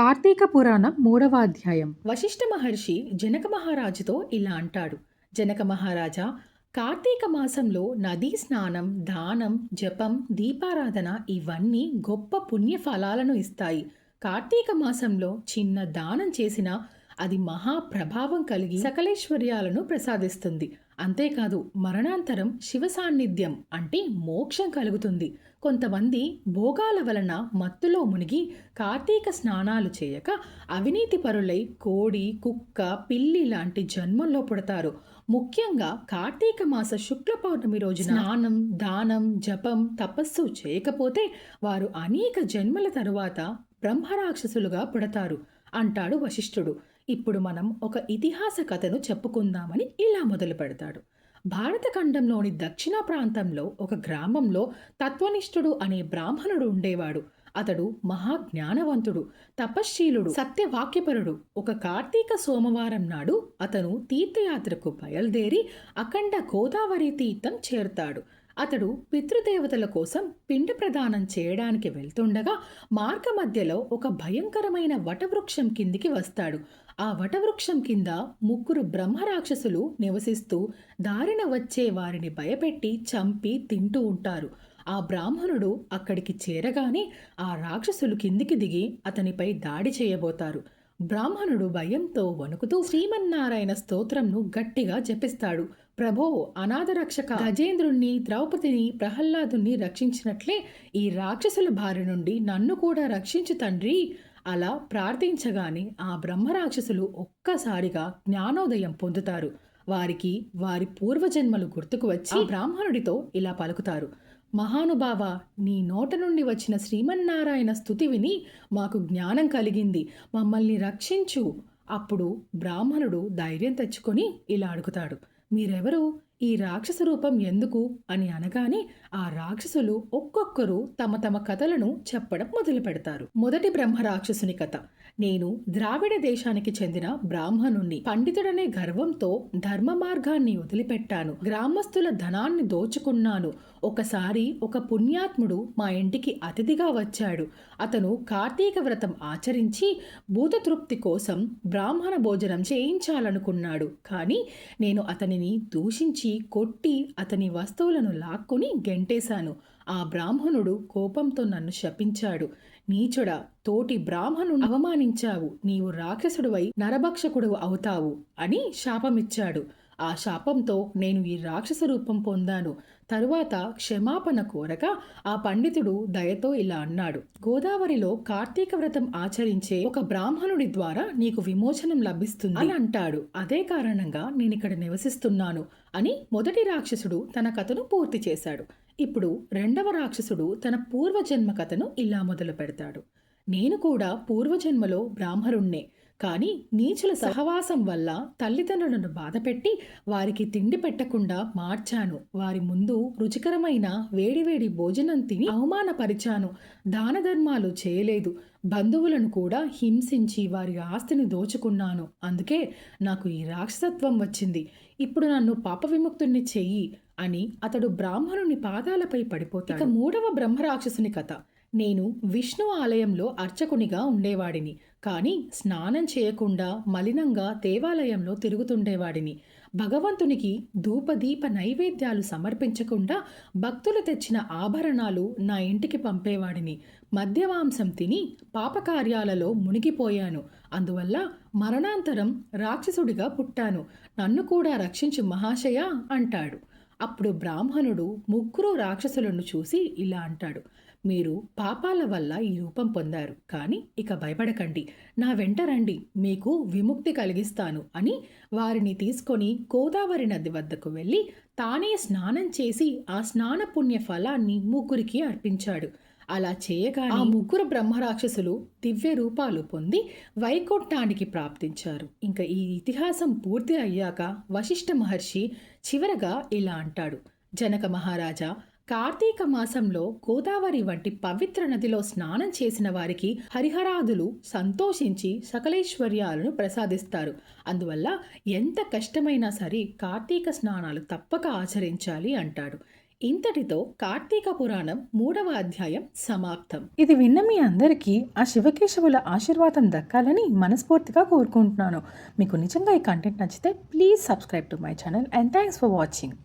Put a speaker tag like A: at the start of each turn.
A: కార్తీక పురాణం మూడవ అధ్యాయం. వశిష్ఠ మహర్షి జనక మహారాజుతో ఇలా అంటాడు. జనక మహారాజా కార్తీక మాసంలో నదీ స్నానం దానం జపం దీపారాధన ఇవన్నీ గొప్ప పుణ్య ఫలాలను ఇస్తాయి. కార్తీక మాసంలో చిన్న దానం చేసినా అది మహా ప్రభావం కలిగి సకలేశ్వర్యాలను ప్రసాదిస్తుంది. అంతేకాదు మరణాంతరం శివ సాన్నిధ్యం అంటే మోక్షం కలుగుతుంది. కొంతమంది భోగాల వలన మత్తులో మునిగి కార్తీక స్నానాలు చేయక అవినీతి పరులై కోడి కుక్క పిల్లి లాంటి జన్మల్లో పుడతారు. ముఖ్యంగా కార్తీక మాస శుక్ల పౌర్ణమి రోజున స్నానం దానం జపం తపస్సు చేయకపోతే వారు అనేక జన్మల తరువాత బ్రహ్మరాక్షసులుగా పుడతారు అంటాడు వశిష్ఠుడు. ఇప్పుడు మనం ఒక ఇతిహాస కథను చెప్పుకుందామని ఇలా మొదలు పెడతాడు. భారత ఖండంలోని దక్షిణ ప్రాంతంలో ఒక గ్రామంలో తత్వనిష్ఠుడు అనే బ్రాహ్మణుడు ఉండేవాడు. అతడు మహాజ్ఞానవంతుడు తపశ్శీలుడు సత్యవాక్యపరుడు. ఒక కార్తీక సోమవారం నాడు అతను తీర్థయాత్రకు బయలుదేరి అఖండ గోదావరి తీర్థం చేరుతాడు. అతడు పితృదేవతల కోసం పిండ ప్రదానం చేయడానికి వెళ్తుండగా మార్గ మధ్యలో ఒక భయంకరమైన వటవృక్షం కిందికి వస్తాడు. ఆ వటవృక్షం కింద ముగ్గురు బ్రహ్మరాక్షసులు నివసిస్తూ దారిన వచ్చే వారిని భయపెట్టి చంపి తింటూ ఉంటారు. ఆ బ్రాహ్మణుడు అక్కడికి చేరగానే ఆ రాక్షసులు కిందికి దిగి అతనిపై దాడి చేయబోతారు. బ్రాహ్మణుడు భయంతో వణుకుతూ శ్రీమన్నారాయణ స్తోత్రంను గట్టిగా జపిస్తాడు. ప్రభో అనాథరక్షక గజేంద్రుణ్ణి ద్రౌపదిని ప్రహ్లాదుని రక్షించినట్లే ఈ రాక్షసుల బారి నుండి నన్ను కూడా రక్షించు తండ్రి. అలా ప్రార్థించగానే ఆ బ్రహ్మరాక్షసులు ఒక్కసారిగా జ్ఞానోదయం పొందుతారు. వారికి వారి పూర్వజన్మలు గుర్తుకు వచ్చి బ్రాహ్మణుడితో ఇలా పలుకుతారు. మహానుభావ నీ నోట నుండి వచ్చిన శ్రీమన్నారాయణ స్థుతి విని మాకు జ్ఞానం కలిగింది. మమ్మల్ని రక్షించు. అప్పుడు బ్రాహ్మణుడు ధైర్యం తెచ్చుకొని ఇలా అడుగుతాడు. మీరెవరు? ఈ రాక్షస రూపం ఎందుకు అని అనగానే ఆ రాక్షసులు ఒక్కొక్కరు తమ తమ కథలను చెప్పడం మొదలు పెడతారు మొదటి బ్రహ్మ రాక్షసుని కథ. నేను ద్రావిడ దేశానికి చెందిన బ్రాహ్మణుణ్ణి. పండితుడనే గర్వంతో ధర్మ మార్గాన్ని వదిలిపెట్టాను. గ్రామస్తుల ధనాన్ని దోచుకున్నాను. ఒకసారి ఒక పుణ్యాత్ముడు మా ఇంటికి అతిథిగా వచ్చాడు. అతను కార్తీక వ్రతం ఆచరించి భూతతృప్తి కోసం బ్రాహ్మణ భోజనం చేయించాలనుకున్నాడు. కానీ నేను అతనిని దూషించి కొట్టి అతని వస్తువులను లాక్కొని గెంటేశాను. ఆ బ్రాహ్మణుడు కోపంతో నన్ను శపించాడు. నీచుడా తోటి బ్రాహ్మణుని అవమానించావు. నీవు రాక్షసుడువై నరభక్షకుడు అవుతావు అని శాపమిచ్చాడు. ఆ శాపంతో నేను ఈ రాక్షస రూపం పొందాను. తరువాత క్షమాపణ కోరక ఆ పండితుడు దయతో ఇలా అన్నాడు. గోదావరిలో కార్తీక వ్రతం ఆచరించే ఒక బ్రాహ్మణుడి ద్వారా నీకు విమోచనం లభిస్తుంది అని అంటాడు. అదే కారణంగా నేను ఇక్కడ నివసిస్తున్నాను అని మొదటి రాక్షసుడు తన కథను పూర్తి చేశాడు. ఇప్పుడు రెండవ రాక్షసుడు తన పూర్వజన్మ కథను ఇలా మొదలు పెడతాడు నేను కూడా పూర్వజన్మలో బ్రాహ్మరుణ్ణే కానీ నీచుల సహవాసం వల్ల తల్లిదండ్రులను బాధపెట్టి వారికి తిండి పెట్టకుండా మార్చాను. వారి ముందు రుచికరమైన వేడివేడి భోజనం తిని అవమానపరిచాను. దాన ధర్మాలు చేయలేదు. బంధువులను కూడా హింసించి వారి ఆస్తిని దోచుకున్నాను. అందుకే నాకు ఈ రాక్షసత్వం వచ్చింది. ఇప్పుడు నన్ను పాప విముక్తుణ్ణి చెయ్యి అని అతడు బ్రాహ్మణుని పాదాలపై పడిపోతాడు. ఇక మూడవ బ్రహ్మరాక్షసుని కథ. నేను విష్ణు ఆలయంలో అర్చకునిగా ఉండేవాడిని. కానీ స్నానం చేయకుండా మలినంగా దేవాలయంలో తిరుగుతుండేవాడిని. భగవంతునికి ధూపదీప నైవేద్యాలు సమర్పించకుండా భక్తులు తెచ్చిన ఆభరణాలు నా ఇంటికి పంపేవాడిని. మద్యమాంసం తిని పాపకార్యాలలో మునిగిపోయాను. అందువల్ల మరణాంతరం రాక్షసుడిగా పుట్టాను. నన్ను కూడా రక్షించు మహాశయ అంటాడు. అప్పుడు బ్రాహ్మణుడు ముగ్గురు రాక్షసులను చూసి ఇలా అంటాడు మీరు పాపాల వల్ల ఈ రూపం పొందారు కానీ ఇక భయపడకండి. నా వెంట రండి మీకు విముక్తి కలిగిస్తాను అని వారిని తీసుకొని గోదావరి నది వద్దకు వెళ్ళి తానే స్నానం చేసి ఆ స్నాన పుణ్య ఫలాన్ని ముగ్గురికి అర్పించాడు. అలా చేయగానే ఆ ముగ్గురు బ్రహ్మరాక్షసులు దివ్య రూపాలు పొంది వైకుంఠానికి ప్రాప్తించారు. ఇంకా ఈ ఇతిహాసం పూర్తి అయ్యాక వశిష్ఠ మహర్షి చివరగా ఇలా అంటాడు. జనక మహారాజా కార్తీక మాసంలో గోదావరి వంటి పవిత్ర నదిలో స్నానం చేసిన వారికి హరిహరాదులు సంతోషించి సకలేశ్వర్యాలను ప్రసాదిస్తారు. అందువల్ల ఎంత కష్టమైనా సరే కార్తీక స్నానాలు తప్పక ఆచరించాలి అంటాడు.
B: ఇంతటితో కార్తీక పురాణం మూడవ అధ్యాయం సమాప్తం.
A: ఇది విన్న మీ అందరికీ ఆ శివకేశవుల ఆశీర్వాదం దక్కాలని మనస్ఫూర్తిగా కోరుకుంటున్నాను. మీకు నిజంగా ఈ కంటెంట్ నచ్చితే please subscribe to my channel and thanks for watching